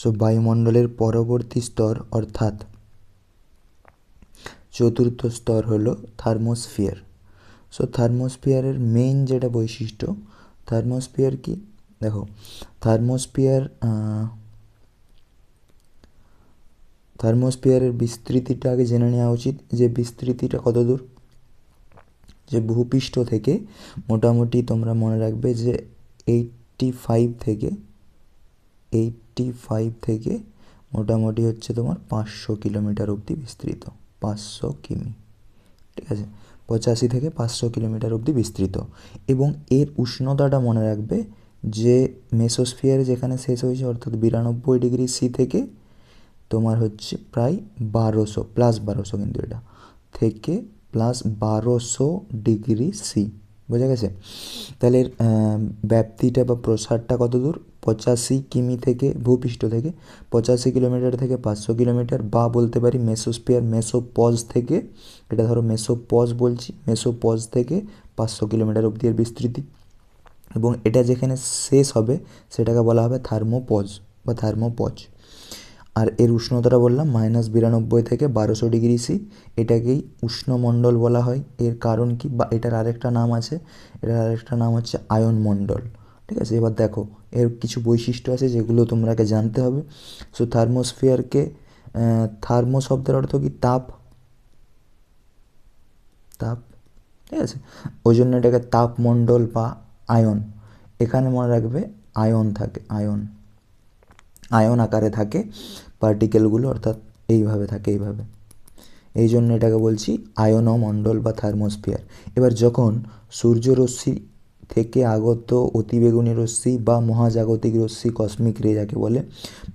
So বায়ুমণ্ডলের পরবর্তী স্তর অর্থাৎ চতুর্থ স্তর হলো থার্মোস্ফিয়ার। সো থার্মোস্ফিয়ারের মেইন যেটা বৈশিষ্ট্য, থার্মোস্ফিয়ার কি? দেখো, থার্মোস্ফিয়ার থার্মোস্ফিয়ারের বিস্তৃতিটা আগে জেনে নেওয়া উচিত যে বিস্তৃতিটা কত দূর যে ভূপৃষ্ঠ থেকে মোটামুটি তোমরা মনে রাখবে যে এইটটি ফাইভ থেকে এইটটি ফাইভ থেকে মোটামুটি হচ্ছে তোমার পাঁচশো কিলোমিটার অবধি বিস্তৃত, পাঁচশো কিমি, ঠিক আছে? পঁচাশি থেকে পাঁচশো কিলোমিটার অবধি বিস্তৃত। এবং এর উষ্ণতাটা মনে রাখবে যে মেসোস্ফিয়ার যেখানে শেষ হয়েছে, অর্থাৎ বিরানব্বই ডিগ্রি সি থেকে তোমার হচ্ছে প্রায় বারোশো প্লাস বারোশো কিন্তু এটা, থেকে প্লাস বারোশো ডিগ্রি সি। বোঝা গেছে? তাহলে ব্যাপ্তিটা বা প্রসারটা কত দূর? পঁচাশি কিমি থেকে, ভূপৃষ্ঠ থেকে, পঁচাশি কিলোমিটার থেকে পাঁচশো কিলোমিটার বা বলতে পারি মেসোস্পিয়ার মেসোপজ থেকে, এটা ধরো মেসোপজ বলছি, মেসোপজ থেকে পাঁচশো কিলোমিটার অবধি এর বিস্তৃতি। এবং এটা যেখানে শেষ হবে, সেটাকে বলা হবে থার্মোপজ বা থার্মোপজ। আর এর উষ্ণতাটা বললাম মাইনাস বিরানব্বই থেকে বারোশো ডিগ্রি সি এটাকেই উষ্ণমণ্ডল বলা হয়। এর কারণ কি? বা এটার আরেকটা নাম আছে, এটার আরেকটা নাম হচ্ছে আয়ন মণ্ডল ঠিক আছে? এবার দেখো, এর কিছু বৈশিষ্ট্য আছে যেগুলো তোমরাকে জানতে হবে। সো থার্মোস্ফিয়ারকে থার্মো শব্দের অর্থ কি? তাপ। তাপ। ঠিক আছে? ওই জন্য এটাকে তাপমণ্ডল বা আয়ন। এখানে মনে রাখবে আয়ন থাকে, আয়ন। আয়ন আকারে থাকে পার্টিকেলগুলো অর্থাৎ এইভাবে থাকে, এইভাবে। এই জন্য এটাকে বলছি আয়নমণ্ডল বা থার্মোস্ফিয়ার এবার যখন সূর্যরশ্মি থেকে আগত অতিবেগুনি রশ্মি বা মহাজাগতিক রশ্মি কসমিক রে যাকে বলে,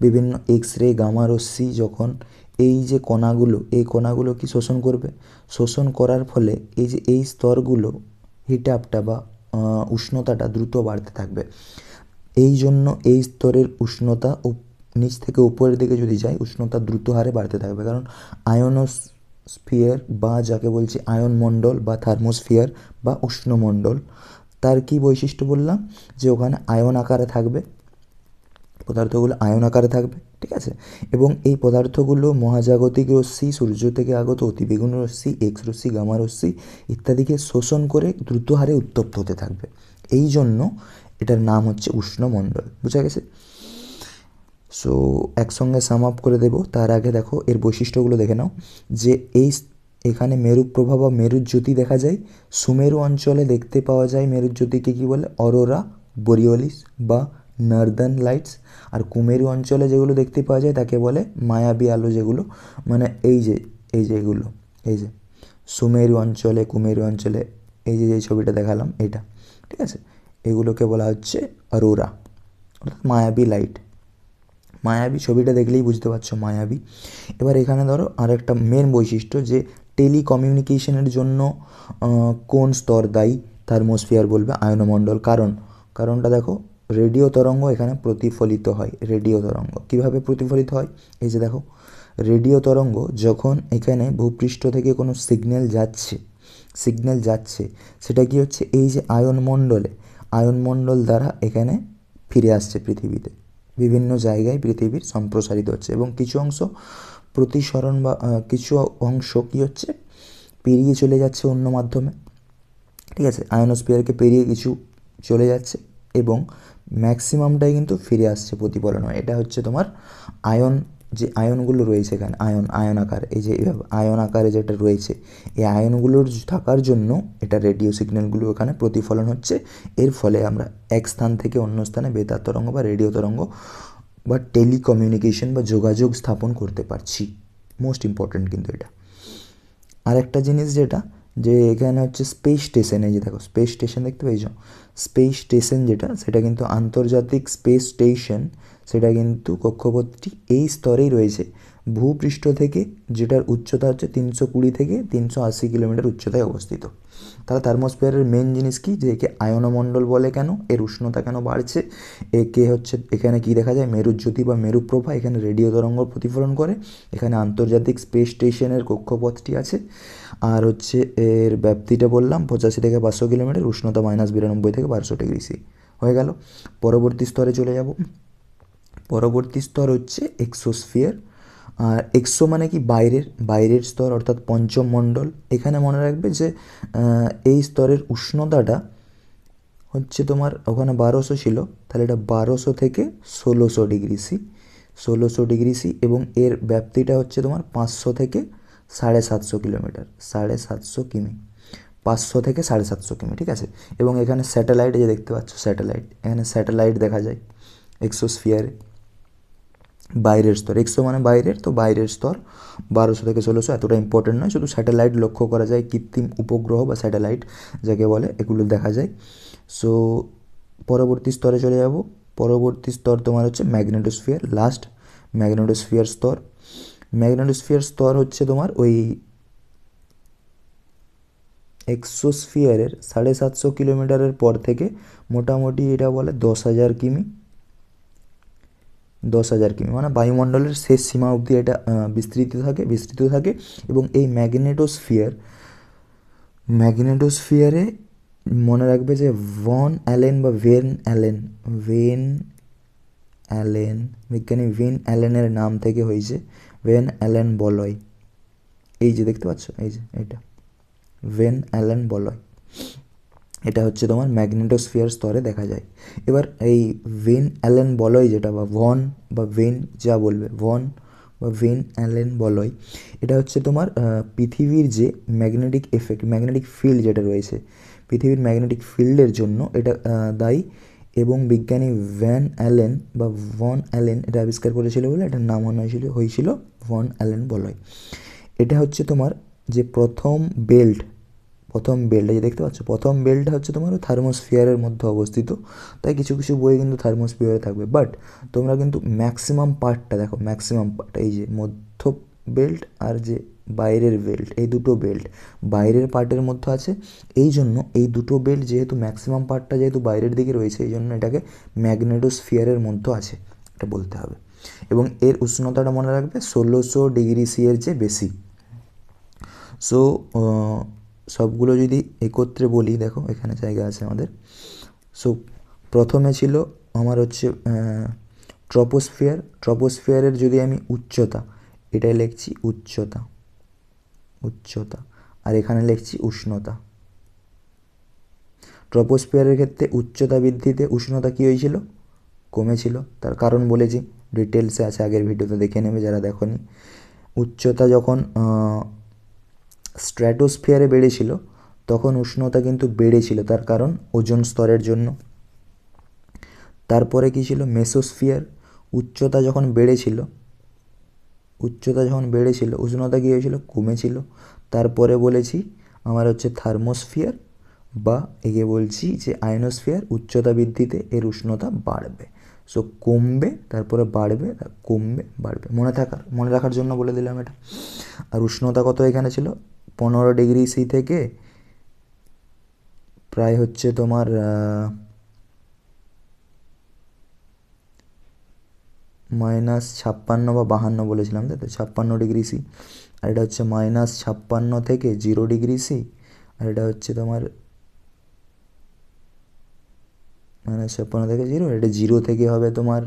বিভিন্ন এক্স রে গামা রশ্মি যখন এই যে কণাগুলো, এই কণাগুলো কি শোষণ করবে? শোষণ করার ফলে এই যে এই স্তরগুলো হিট আপটা বা উষ্ণতাটা দ্রুত বাড়তে থাকবে। এই জন্য এই স্তরের উষ্ণতা নিচ থেকে উপরের দিকে যদি যায় উষ্ণতা দ্রুত হারে বাড়তে থাকবে। কারণ আয়নোস্ফিয়ার বা যাকে বলছি আয়ন মণ্ডল বা থার্মোস্ফিয়ার বা উষ্ণমণ্ডল তার কি বৈশিষ্ট্য বললাম? যে ওখানে আয়ন আকারে থাকবে, পদার্থগুলো আয়ন আকারে থাকবে, ঠিক আছে? এবং এই পদার্থগুলো মহাজাগতিক রশ্মি, সূর্য থেকে আগত অতিবেগুন রশ্মি এক্স রশ্মি, গামা রশ্মি ইত্যাদিকে শোষণ করে দ্রুত হারে উত্তপ্ত হতে থাকবে। এই জন্য এটার নাম হচ্ছে উষ্ণমণ্ডল, বোঝা গেছে? সো একসঙ্গে সাম আপ করে দেবো। তার আগে দেখো, এর বৈশিষ্ট্যগুলো দেখে নাও। যে এই এখানে মেরু প্রভা বা মেরুজ্যোতি দেখা যায়। সুমেরু অঞ্চলে দেখতে পাওয়া যায় মেরুজ্যোতিকে কী বলে? অরোরা, বোরিওলিস বা নার্দার্ন লাইটস। আর কুমেরু অঞ্চলে যেগুলো দেখতে পাওয়া যায়, তাকে বলে মায়াবী আলো যেগুলো। মানে এই যে এই যে এগুলো, এই যে। সুমেরু অঞ্চলে, কুমেরু অঞ্চলে, এই যে যে ছবিটা দেখালাম এটা ঠিক আছে? এগুলোকে বলা হচ্ছে অরোরা, অর্থাৎ মায়াবী লাইট মায়াবী ছবিটা দেখলেই বুঝতে পারছ মায়াবী। এবার এখানে ধরো আর একটা মেন বৈশিষ্ট্য যে টেলিকমিউনিকেশনের জন্য কোন স্তর দায়ী? থার্মোস্ফিয়ার বলবে আয়নমণ্ডল। কারণ, কারণটা দেখো, রেডিও তরঙ্গ এখানে প্রতিফলিত হয়, রেডিও তরঙ্গ। কীভাবে প্রতিফলিত হয়? এই যে দেখো, রেডিও তরঙ্গ যখন এখানে ভূপৃষ্ঠ থেকে কোনো সিগন্যাল যাচ্ছে সিগন্যাল যাচ্ছে, সেটা কি হচ্ছে? এই যে আয়নমণ্ডলে আয়নমণ্ডল দ্বারা এখানে ফিরে আসছে পৃথিবীতে। বিভিন্ন জায়গায় পৃথিবীর সম্প্রসারিত হচ্ছে এবং কিছু অংশ প্রতিসরণ বা কিছু অংশ কী হচ্ছে? পেরিয়ে চলে যাচ্ছে অন্য মাধ্যমে। ঠিক আছে? আয়নোস্ফিয়ারকে পেরিয়ে কিছু চলে যাচ্ছে এবং ম্যাক্সিমামটাই কিন্তু ফিরে আসছে প্রতিফলন হয়। এটা হচ্ছে তোমার আয়ন যে আয়নগুলো রয়েছে এখানে, আয়ন আয়ন আকার, এই যে আয়ন আকারে যেটা রয়েছে, এই আয়নগুলোর থাকার জন্য এটা রেডিও সিগন্যালগুলো এখানে প্রতিফলন হচ্ছে। এর ফলে আমরা এক স্থান থেকে অন্য স্থানে বেতার তরঙ্গ বা রেডিও তরঙ্গ বা টেলিকমিউনিকেশন বা যোগাযোগ স্থাপন করতে পারছি। মোস্ট ইম্পর্ট্যান্ট কিন্তু এটা। আর একটা জিনিস যেটা, যে এখানে হচ্ছে স্পেস স্টেশন, এই যে দেখো, স্পেস স্টেশন দেখতে পেয়েছ? স্পেস স্টেশন যেটা, সেটা কিন্তু আন্তর্জাতিক স্পেস স্টেশন সেটা কিন্তু কক্ষপথটি এই স্তরেই রয়েছে। ভূপৃষ্ঠ থেকে যেটার উচ্চতা হচ্ছে তিনশো কুড়ি থেকে তিনশো আশি কিলোমিটার উচ্চতায় অবস্থিত। তাহলে থার্মোস্ফিয়ারের মেন জিনিস কি? যে একে আয়নমণ্ডল বলে কেন? এর উষ্ণতা কেন বাড়ছে? একে হচ্ছে এখানে কি দেখা যায়? মেরুজ্যোতি বা মেরুপ্রভা এখানে রেডিও তরঙ্গ প্রতিফলন করে। এখানে আন্তর্জাতিক স্পেস স্টেশনের কক্ষপথটি আছে। আর হচ্ছে এর ব্যাপ্তিটা বললাম, পঁচাশি থেকে পাঁচশো কিলোমিটার, উষ্ণতা মাইনাস বিরানব্বই থেকে বারোশো ডিগ্রি সি। হয়ে গেল। পরবর্তী স্তরে চলে যাব। পরবর্তী স্তর হচ্ছে এক্সোস্ফিয়ার আর এক্সো মানে কি বাইরের বাইরের স্তর অর্থাৎ পঞ্চম মণ্ডল এখানে মনে রাখবে যে এই স্তরের উষ্ণতাটা হচ্ছে তোমার ওখানে বারোশো ছিল, তাহলে এটা বারোশো থেকে ষোলোশো ডিগ্রি সি, ষোলোশো ডিগ্রি সি এবং এর ব্যাপ্তিটা হচ্ছে তোমার পাঁচশো থেকে সাড়ে সাতশো কিলোমিটার, সাড়ে সাতশো কিমি, পাঁচশো থেকে সাড়ে সাতশো কিমি, ঠিক আছে? এবং এখানে স্যাটেলাইট যে দেখতে পাচ্ছ, স্যাটেলাইট, এখানে স্যাটেলাইট দেখা যায় এক্সোস্ফিয়ারে বাইরের স্তর এক্সো মানে বাইরের, তো বাইরের স্তর বারোশো থেকে ষোলোশো এতটা ইম্পর্টেন্ট নয়। শুধু স্যাটেলাইট লক্ষ্য করা যায়, কৃত্রিম উপগ্রহ বা স্যাটেলাইট যাকে বলে, এগুলো দেখা যায়। সো পরবর্তী স্তরে চলে যাব। পরবর্তী স্তর তোমার হচ্ছে ম্যাগনেটোস্ফিয়ার লাস্ট ম্যাগনেটোস্ফিয়ার স্তর। ম্যাগনেটোস্ফিয়ার স্তর হচ্ছে তোমার ওই এক্সোস্ফিয়ারের সাড়ে সাতশো কিলোমিটারের পর থেকে মোটামুটি এটা বলে দশ হাজার কিমি। দশ হাজার কিমি। মানে বায়ুমণ্ডলের শেষ সীমা অবধি এটা বিস্তৃত থাকে বিস্তৃত থাকে এবং এই ম্যাগনেটোস্ফিয়ার, ম্যাগনেটোস্ফিয়ারে মনে রাখবে যে ভন অ্যালেন বা ভেন অ্যালেন ভেন অ্যালেন, বিজ্ঞানী ভেন অ্যালেনের নাম থেকে হয়েছে, ভেন অ্যালেন বলয়। এই যে দেখতে পাচ্ছ, এই যে এটা, ভেন অ্যালেন বলয়। এটা হচ্ছে তোমার ম্যাগনেটোস্ফিয়ার স্তরে দেখা যায়। এবার এই ভেন অ্যালেন বলয় যেটা বা ভন বা ভেন যা বলবে ভন বা ভেন অ্যালেন বলয়, এটা হচ্ছে তোমার পৃথিবীর যে ম্যাগনেটিক এফেক্ট ম্যাগনেটিক ফিল্ড যেটা রয়েছে, পৃথিবীর ম্যাগনেটিক ফিল্ডের জন্য এটা দায়ী এবং বিজ্ঞানী ভ্যান অ্যালেন বা ভন অ্যালেন এটা আবিষ্কার করেছিল বলে এটার নাম হয়েছিল হয়েছিল ভন অ্যালেন বলয়। এটা হচ্ছে তোমার যে প্রথম বেল্ট প্রথম বেল্ট এই দেখতে পাচ্ছ, প্রথম বেল্টটা হচ্ছে তোমার থার্মোস্ফিয়ারের মধ্যে অবস্থিত। তাই কিছু কিছু বই কিন্তু থার্মোস্ফিয়ারে থাকবে। বাট তোমরা কিন্তু ম্যাক্সিমাম পার্টটা দেখো ম্যাক্সিমাম পার্ট এই যে মধ্য বেল্ট আর যে বাইরের বেল্ট এই দুটো বেল্ট বাইরের পার্টের মধ্যে আছে। এই জন্য এই দুটো বেল্ট যেহেতু ম্যাক্সিমাম পার্টটা যেহেতু বাইরের দিকে রয়েছে, এই জন্য এটাকে ম্যাগনেটোস্ফিয়ারের মধ্যে আছে, এটা বলতে হবে। এবং এর উষ্ণতাটা মনে রাখবে ষোলোশো ডিগ্রি সি এর চেয়ে বেশি। সো সবগুলো যদি একত্রে বলি, দেখো এখানে জায়গা আছে আমাদের। সো প্রথমে ছিল আমার হচ্ছে ট্রপোস্ফিয়ার ট্রপোস্ফিয়ারের যদি আমি উচ্চতা, এটাই লিখছি উচ্চতা। উচ্চতা। আর এখানে লিখছি উষ্ণতা। ট্রপোস্ফিয়ারের ক্ষেত্রে উচ্চতা বৃদ্ধিতে উষ্ণতা কী হয়েছিল? কমেছিল। তার কারণ বলেছি ডিটেলসে আছে, আগের ভিডিওতে দেখে নেবে যারা দেখনি। উচ্চতা যখন স্ট্র্যাটোস্ফিয়ারে বেড়েছিল, তখন উষ্ণতা কিন্তু বেড়েছিল, তার কারণ ওজন স্তরের জন্য। তারপরে কী ছিল? মেসোস্ফিয়ার, উচ্চতা যখন বেড়েছিল, উচ্চতা যখন বেড়েছিল, উষ্ণতা কী হয়েছিল? কমেছিল। তারপরে বলেছি, আমার হচ্ছে থার্মোস্ফিয়ার বা একে বলছি যে আয়নোস্ফিয়ার উচ্চতা বৃদ্ধিতে এর উষ্ণতা বাড়বে। সো কমবে, তারপরে বাড়বে, কমবে, বাড়বে। মনে থাকার, মনে রাখার জন্য বলে দিলাম এটা। আর উষ্ণতা কত এখানে ছিল? পনেরো ডিগ্রি সি থেকে প্রায় হচ্ছে তোমার মাইনাস ছাপ্পান্ন বা বাহান্ন বলেছিলাম, তাই তো? ছাপ্পান্ন ডিগ্রি সি। আর এটা হচ্ছে মাইনাস ছাপ্পান্ন থেকে জিরো ডিগ্রি সি। আর এটা হচ্ছে তোমার মাইনাস ছাপ্পান্ন থেকে জিরো। এটা জিরো থেকে হবে তোমার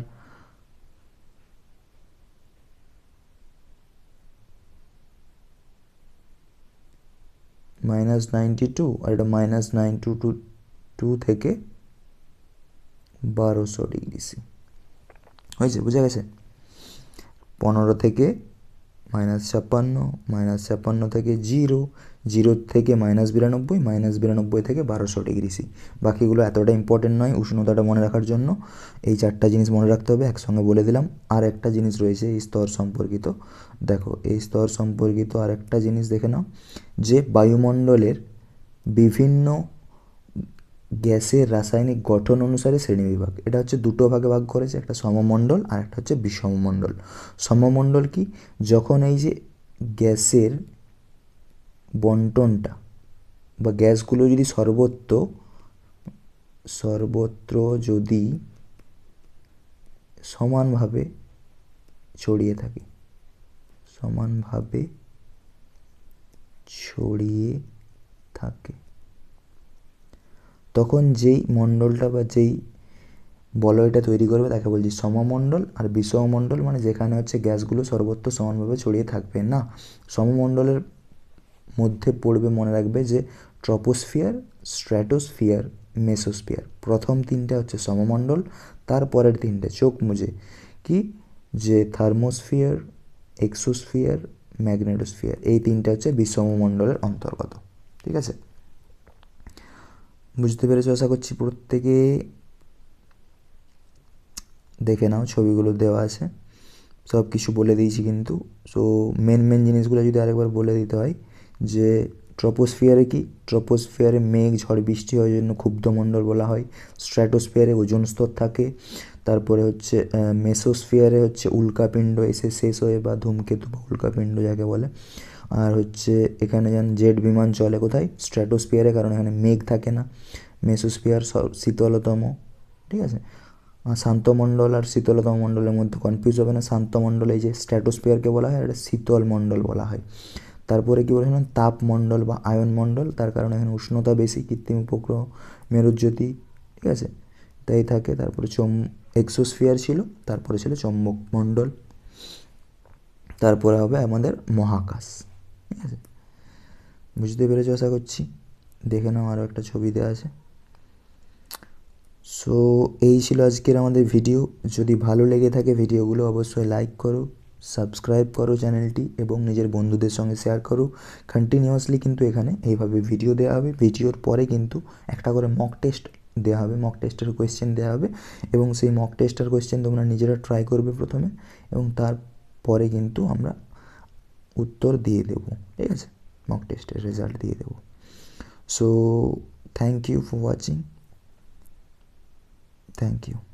মাইনাস নাইনটি টু আর এটা minus nine two two two থেকে বারোশো ডিগ্রি সি। হয়েছে, বুঝে গেছে? পনেরো থেকে মাইনাস ছাপ্পান্ন মাইনাস ছাপ্পান্ন থেকে জিরো জিরো থেকে মাইনাস বিরানব্বই মাইনাস বিরানব্বই থেকে বারোশো ডিগ্রি সি। বাকিগুলো এতটা ইম্পর্টেন্ট নয়, উষ্ণতাটা মনে রাখার জন্য। এই চারটা জিনিস মনে রাখতে হবে, একসঙ্গে বলে দিলাম। আর একটা জিনিস রয়েছে, এই স্তর সম্পর্কিত। দেখো, এই স্তর সম্পর্কিত আর একটা জিনিস দেখে নাও, যে বায়ুমণ্ডলের বিভিন্ন গ্যাসের রাসায়নিক গঠন অনুসারে শ্রেণীবিভাগ এটা হচ্ছে দুটো ভাগে ভাগ করেছে, একটা সমমণ্ডল আর একটা হচ্ছে বিষমমণ্ডল। সমমণ্ডল কি? যখন এই যে গ্যাসের বন্টনটা বা গ্যাসগুলো যদি সর্বত্র সর্বত্র যদি সমানভাবে ছড়িয়ে থাকে, সমানভাবে ছড়িয়ে থাকে, তখন যেই মণ্ডলটা বা যেই বলয়টা তৈরি করবে তাকে বলছি সমমণ্ডল আর বিষমমণ্ডল মানে যেখানে হচ্ছে গ্যাসগুলো সর্বত্র সমানভাবে ছড়িয়ে থাকবে না। সমমণ্ডলের মধ্যে পড়বে মনে রাখবে যে ট্রপোস্ফিয়ার, স্ট্র্যাটোস্ফিয়ার, মেসোস্ফিয়ার। প্রথম তিনটে হচ্ছে সমমণ্ডল তারপরের তিনটে চোখ মুজে। কি? যে থার্মোস্ফিয়ার, এক্সোস্ফিয়ার, ম্যাগনেটোস্ফিয়ার। এই তিনটে হচ্ছে বিষমমণ্ডলের অন্তর্গত। ঠিক আছে? বুঝতে পেরেছ আশা করছি প্রত্যেকে? দেখে নাও, ছবিগুলো দেওয়া আছে। সব কিছু বলে দিয়েছি কিন্তু। সো মেন মেন জিনিসগুলো যদি আরেকবার বলে দিতে হয় যে ট্রপোস্ফিয়ারে কি? ট্রপোস্ফিয়ারে মেঘ, ঝড়, বৃষ্টি হয় জন্য ক্ষুব্ধমণ্ডল বলা হয়। স্ট্র্যাটোস্ফিয়ারে ওজন স্তর থাকে। তারপরে হচ্ছে মেসোস্ফিয়ারে হচ্ছে উল্কাপিণ্ড এসে শেষ হয়ে বা ধূমকেতু বা উল্কাপিণ্ড যাকে বলে। আর হচ্ছে এখানে যেন জেট বিমান চলে কোথায়? স্ট্র্যাটোস্ফিয়ারে কারণ এখানে মেঘ থাকে না। মেসোস্ফিয়ার শীতলতম, ঠিক আছে? শান্তমণ্ডল আর শীতলতম মণ্ডলের মধ্যে কনফিউজ হবে না। শান্তমণ্ডল এই যে স্ট্র্যাটোস্ফিয়ারকে বলা হয় আর শীতল মণ্ডল বলা হয়। তারপরে কী বলেছিলাম তাপমণ্ডল বা আয়ন মণ্ডল তার কারণে এখানে উষ্ণতা বেশি, কৃত্রিম উপগ্রহ, মেরুজ্যোতি, ঠিক আছে? তাই থাকে। তারপরে চম, এক্সোস্ফিয়ার ছিল, তারপরে ছিল চম্বক মণ্ডল তারপরে হবে আমাদের মহাকাশ, ঠিক আছে? বুঝতে পেরেছ আশা করছি? দেখে নাও আরও একটা ছবি দেওয়া আছে। সো এই ছিল আজকের আমাদের ভিডিও যদি ভালো লেগে থাকে ভিডিওগুলো অবশ্যই লাইক করো। সাবস্ক্রাইব করো চ্যানেলটি এবং নিজের বন্ধুদের সঙ্গে শেয়ার করো। কন্টিনিউয়াসলি কিন্তু এখানে এইভাবে ভিডিও দেওয়া হবে। ভিডিওর পরে কিন্তু একটা করে মক টেস্ট দেওয়া হবে। মক টেস্টের কোয়েশ্চেন দেওয়া হবে এবং সেই মক টেস্টের কোয়েশ্চেন তোমরা নিজেরা ট্রাই করবে প্রথমে এবং তারপরে কিন্তু আমরা উত্তর দিয়ে দেবো। ঠিক আছে? মক টেস্টের রেজাল্ট দিয়ে দেবো। So thank you for watching thank you